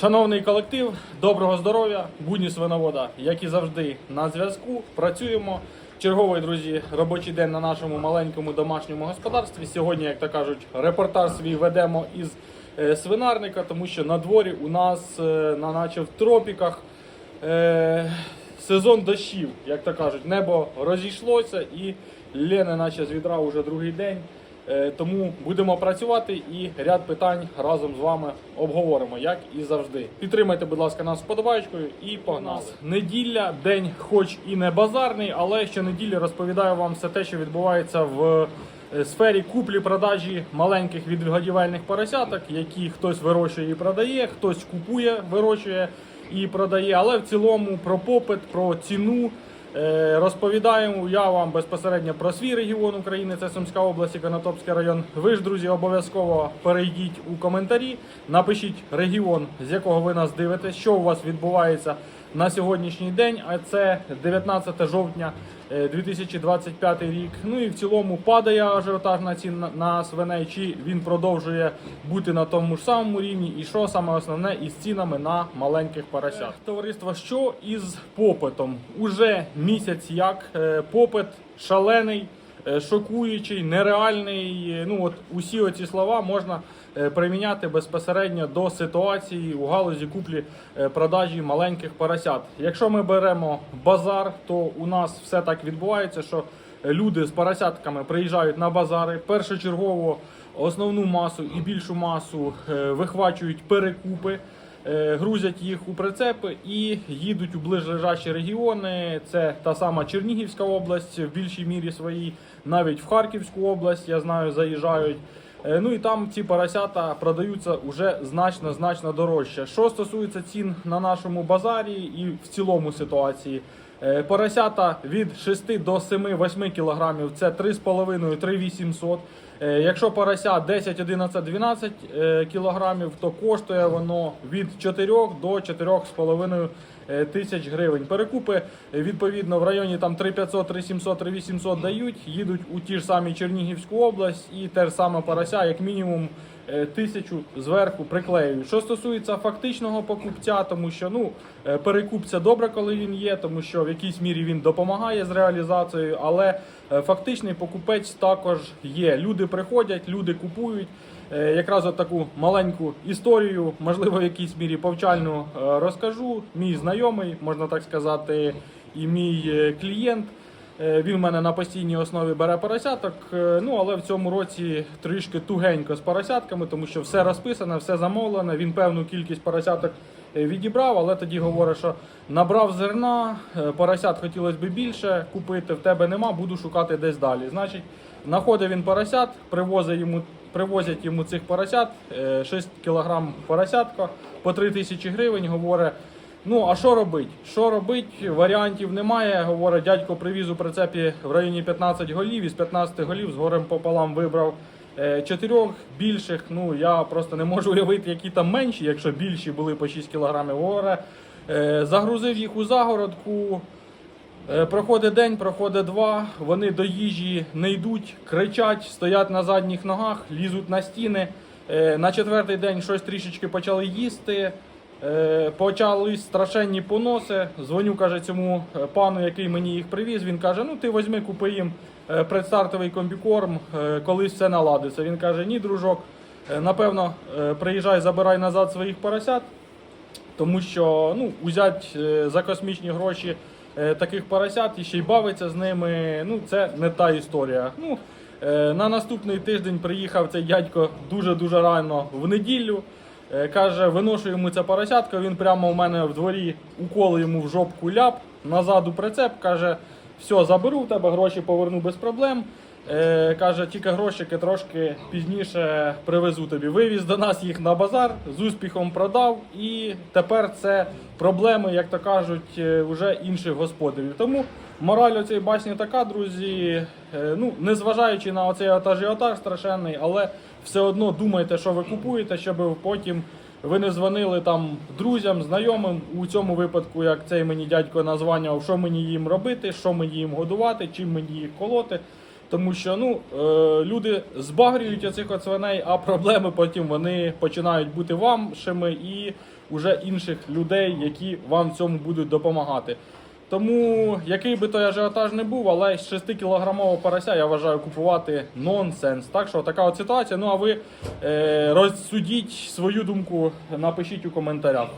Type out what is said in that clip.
Шановний колектив, доброго здоров'я, будні свиновода, як і завжди, на зв'язку. Працюємо. Черговий, друзі, робочий день на нашому маленькому домашньому господарстві. Сьогодні, як то кажуть, репортаж свій ведемо із е, свинарника, тому що на дворі у нас, е, наче в тропіках, е, сезон дощів, як то кажуть, небо розійшлося і лєне, наче з відра уже другий день. Е, Тому будемо працювати і ряд питань разом з вами обговоримо, як і завжди. Підтримайте, будь ласка, нас вподобайкою і погнали. Неділя, день, хоч і не базарний, але щонеділі розповідаю вам все те, що відбувається в е, сфері куплі-продажі маленьких відгодівельних поросяток, які хтось вирощує і продає, хтось купує, вирощує і продає. Але в цілому про попит, про ціну. Е, Розповідаємо я вам безпосередньо про свій регіон України, це Сумська область і Конотопський район. Ви ж, друзі, обов'язково перейдіть у коментарі, напишіть регіон, з якого ви нас дивитесь, що у вас відбувається на сьогоднішній день. А це 19 жовтня е, 2025 рік. Ну і в цілому падає ажіотаж на цін на- свиней, чи він продовжує бути на тому ж самому рівні, і що саме основне із цінами на маленьких поросят. Товариство, що із попитом? Уже місяць як е, попит шалений. е, Шокуючий, нереальний. е, Ну от усі оці слова можна е, приміняти безпосередньо до ситуації у галузі куплі е, продажі маленьких поросят. Якщо ми беремо базар, то у нас все так відбувається, що люди з поросятками приїжджають на базари. Першочергово основну масу і більшу масу е, вихвачують перекупи. Е, грузять їх у прицепи і їдуть у ближлежащі регіони. Це та сама Чернігівська область в більшій мірі своїй, навіть в Харківську область, я знаю, заїжджають. Е, Ну і там ці поросята продаються уже значно значно дорожче. Що стосується цін на нашому базарі і в цілому ситуації. Е, Поросята від 6 до 7-8 кілограмів це 3,5-3,800. Е, Якщо порося 10, 11, 12 е, кілограмів, то коштує воно від 4 до 4,5 е, тисяч гривень. Перекупи відповідно в районі там 3500, 3700, 3800 дають, їдуть у ті ж самі Чернігівську область і те ж саме порося, як мінімум тисячу зверху приклеюють. Що стосується фактичного покупця, тому що ну е, перекупця добре, коли він є, тому що в якійсь мірі він допомагає з реалізацією, але е, фактичний покупець також є. Люди приходять, люди купують. Е, Якраз от таку маленьку історію, можливо, в якійсь мірі повчальну е, розкажу. Мій знайомий, можна так сказати, і мій е, клієнт. Е, Він в мене на постійній основі бере поросяток. е, Ну але в цьому році трішки тугенько з поросятками, тому що все розписане, все замовлене. Він певну кількість поросяток е, відібрав, але тоді говорить, що набрав зерна, поросят хотілося б більше купити. В тебе нема, буду шукати десь далі. Значить, знаходить він поросят, привозить йому. Привозять йому цих поросят, е, 6 кілограм поросятка по 3 тисячі гривень. Говорить, Ну, а що робить? Що робить? Варіантів немає. Говорить, дядько привіз у прицепі в районі 15 голів, із 15 голів з горем пополам вибрав е, чотирьох більших. Ну, я просто не можу уявити, які там менші, якщо більші були по 6 кілограмів. Говорить, е, загрузив їх у загородку. Е, Проходить день, проходить два. Вони до їжі не йдуть, кричать, стоять на задніх ногах, лізуть на стіни. Е, На четвертий день щось трішечки почали їсти. Е, Почали страшенні поноси. Дзвоню, каже, цьому е, пану, який мені їх привіз. Він каже: Ну ти візьми, купи їм е, предстартовий комбікорм, колись все наладиться. Він каже: Ні, дружок, напевно, приїжджай, забирай назад своїх поросят. Тому що ну, узять за космічні гроші таких поросят і ще й бавиться з ними. Ну, це не та історія. Ну, на наступний тиждень приїхав цей дядько дуже-дуже рано в неділю. Е, Каже, виношу йому це поросятко, він прямо у мене в дворі уколи йому в жопку ляп, назад у прицеп, каже, все, заберу в тебе, гроші поверну без проблем. Е, каже, тільки грошики трошки пізніше привезу тобі. Вивіз до нас їх на базар, з успіхом продав, і тепер це проблеми, як то кажуть, е, вже інших господарів. Тому мораль цієї басні така, друзі. е, Ну, незважаючи на оцей ажіотаж страшенний, але все одно думайте, що ви купуєте, щоб потім ви не дзвонили там друзям, знайомим. У цьому випадку, як цей мені дядько названював, що мені їм робити, що мені їм годувати, чим мені їх колоти. Тому що ну, е, люди збагрюють оцих от свиней, а проблеми потім вони починають бути вашими і уже інших людей, які вам в цьому будуть допомагати. Тому який би той ажіотаж не був, але з 6 кілограмового порося я вважаю купувати нонсенс. Так що така от ситуація. Ну а ви е, розсудіть свою думку, напишіть у коментарях.